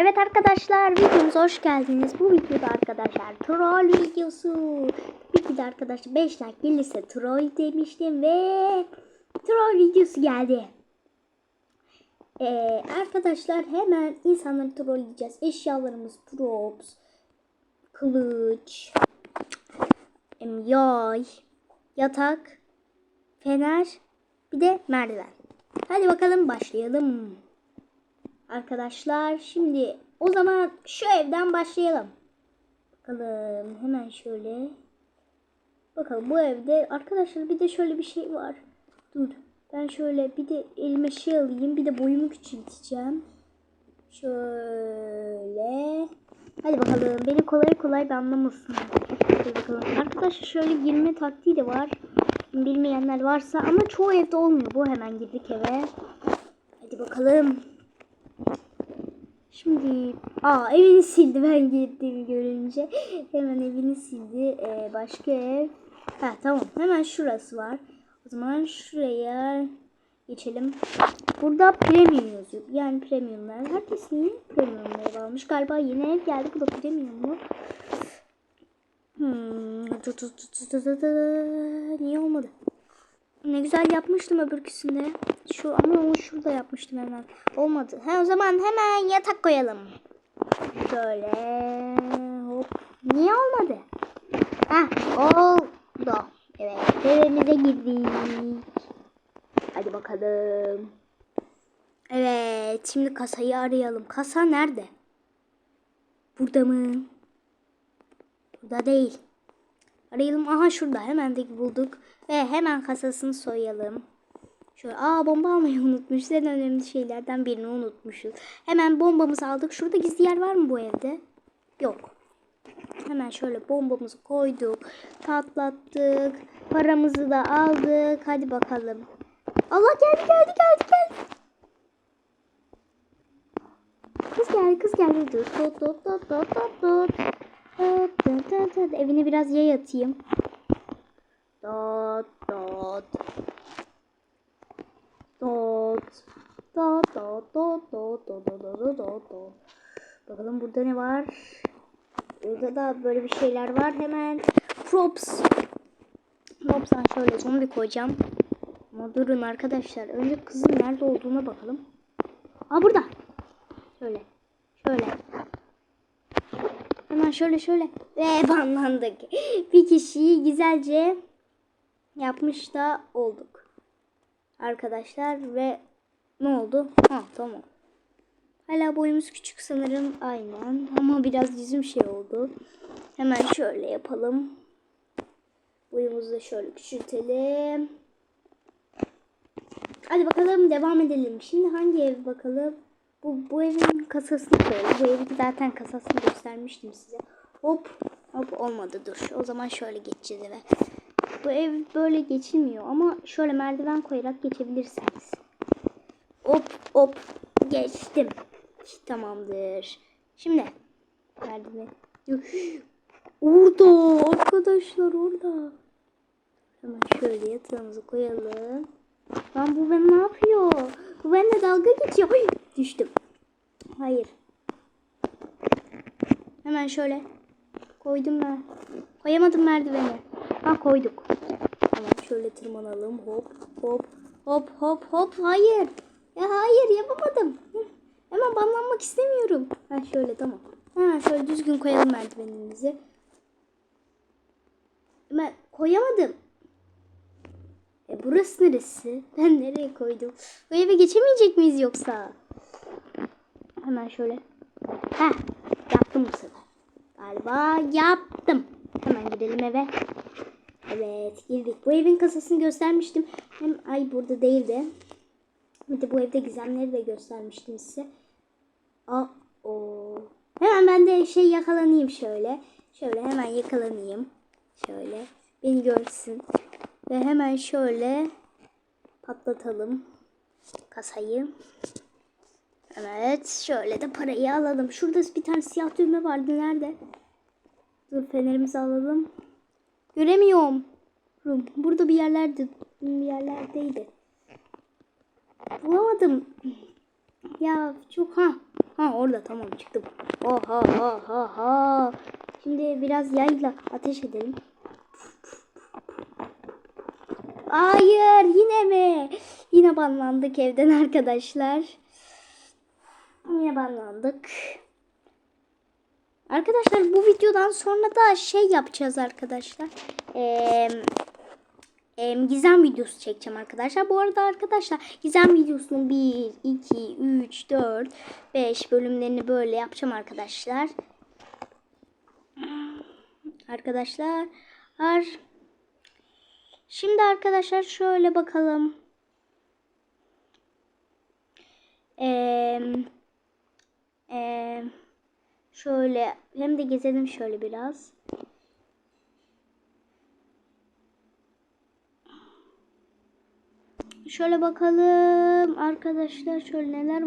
Evet arkadaşlar videomuza hoş geldiniz. Bu videoda arkadaşlar troll videosu. De arkadaşlar 5 like gelirse troll demiştim ve troll videosu geldi. Ee, arkadaşlar hemen insanları trolleyeceğiz. Eşyalarımız props, kılıç, yay, yatak, fener, bir de merdiven. Hadi bakalım başlayalım. Arkadaşlar şimdi o zaman şu evden başlayalım. Bakalım hemen şöyle. Bakalım bu evde arkadaşlar bir de şöyle bir şey var. Dur ben şöyle bir de elime şey alayım bir de boyumu küçülteceğim. Şöyle. Hadi bakalım beni kolay kolay anlamasın. Arkadaşlar şöyle girme taktiği de var. Bilmeyenler varsa ama çoğu evde olmuyor. Bu hemen girdik eve. Hadi bakalım. Şimdi aa evini sildi ben gittiğimi görünce. Hemen evini sildi. Ee, başka ev. Ha tamam hemen şurası var. O zaman şuraya geçelim. Burada premium yazıyor. Yani premiumlar. Herkes niye premiumları almış? Galiba yeni ev geldi. Bu da premium mu? Hmm. Niye olmadı? Ne güzel yapmıştım öbürküsünde. Şu ama onu şurada yapmıştım hemen. Olmadı. Ha o zaman hemen yatak koyalım. Şöyle hop. Niye olmadı? Ha oldu. Evet evimize girdik. Hadi bakalım. Evet şimdi kasayı arayalım. Kasa nerede? Burada mı? Burada değil. Arayalım. Aha şurada. Hemen de bulduk. Ve hemen kasasını soyalım. Şöyle aa bomba almayı unutmuşuz. En önemli şeylerden birini unutmuşuz. Hemen bombamızı aldık. Şurada gizli yer var mı bu evde? Yok. Hemen şöyle bombamızı koyduk. Patlattık. Paramızı da aldık. Hadi bakalım. Allah geldi geldi geldi geldi. Kız geldi kız geldi. Dur tut tut tut tut tut tut, tut. Evine biraz yay atayım. Dot dot. Dot. Dot dot dot dot dot dot dot dot dot. Bakalım burada ne var? Burada da böyle bir şeyler var. Hemen props. Props'tan şöyle zombi koyacağım. Ama durun arkadaşlar. Önce kızın nerede olduğuna bakalım. Aa burada. Şöyle. Şöyle. Hemen şöyle şöyle. Ve banlandık. Bir kişiyi güzelce yapmış da olduk. Arkadaşlar ve ne oldu? Ha tamam. Hala boyumuz küçük sanırım. Aynen. Ama biraz yüzüm şey oldu. Hemen şöyle yapalım. Boyumuzu da şöyle küçültelim. Hadi bakalım devam edelim. Şimdi hangi ev bakalım? Bu, bu evin kasasını koyalım. Bu evin zaten kasasını göstermiştim size. Hop hop olmadı dur. O zaman şöyle geçeceğiz eve. Bu ev böyle geçilmiyor ama şöyle merdiven koyarak geçebilirsiniz. Hop hop geçtim. Tamamdır. Şimdi merdiven. Orada arkadaşlar orada. Hemen şöyle yatağımızı koyalım. Lan bu ben ne yapıyor? Bu benimle dalga geçiyor. Ay, düştüm. Hayır. Hemen şöyle koydum ben. Koyamadım merdiveni. Ha koyduk. Tamam şöyle tırmanalım. Hop hop hop hop hop. Hayır. Ya hayır yapamadım. Hemen banlanmak istemiyorum. Ha şöyle tamam. Hemen şöyle düzgün koyalım merdivenimizi. Hemen koyamadım. Burası neresi? Ben nereye koydum? Bu eve geçemeyecek miyiz yoksa? Hemen şöyle. Heh yaptım bu sefer. Galiba yaptım. Hemen gidelim eve. Evet girdik. Bu evin kasasını göstermiştim. Hem ay burada değildi. Bir de bu evde gizemleri de göstermiştim size. Aa, o. Hemen ben de şey yakalanayım şöyle. Şöyle hemen yakalanayım. Şöyle. Beni görsün. Ve hemen şöyle patlatalım kasayı. Evet şöyle de parayı alalım. Şurada bir tane siyah düğme vardı. Nerede? Dur fenerimizi alalım. Göremiyorum. Burada bir yerlerde bir yerlerdeydi. Bulamadım. Ya çok ha. Ha orada tamam çıktım. Oha ha ha ha. Şimdi biraz yayla ateş edelim. Hayır yine mi? Yine banlandık evden arkadaşlar. Yine banlandık. Arkadaşlar bu videodan sonra da şey yapacağız arkadaşlar. Eee em, gizem videosu çekeceğim arkadaşlar. Bu arada arkadaşlar gizem videosunun 1, 2, 3, 4, 5 bölümlerini böyle yapacağım arkadaşlar. Arkadaşlar. Ar- Şimdi arkadaşlar şöyle bakalım. Eee eee, şöyle hem de gezelim şöyle biraz. Şöyle bakalım arkadaşlar şöyle neler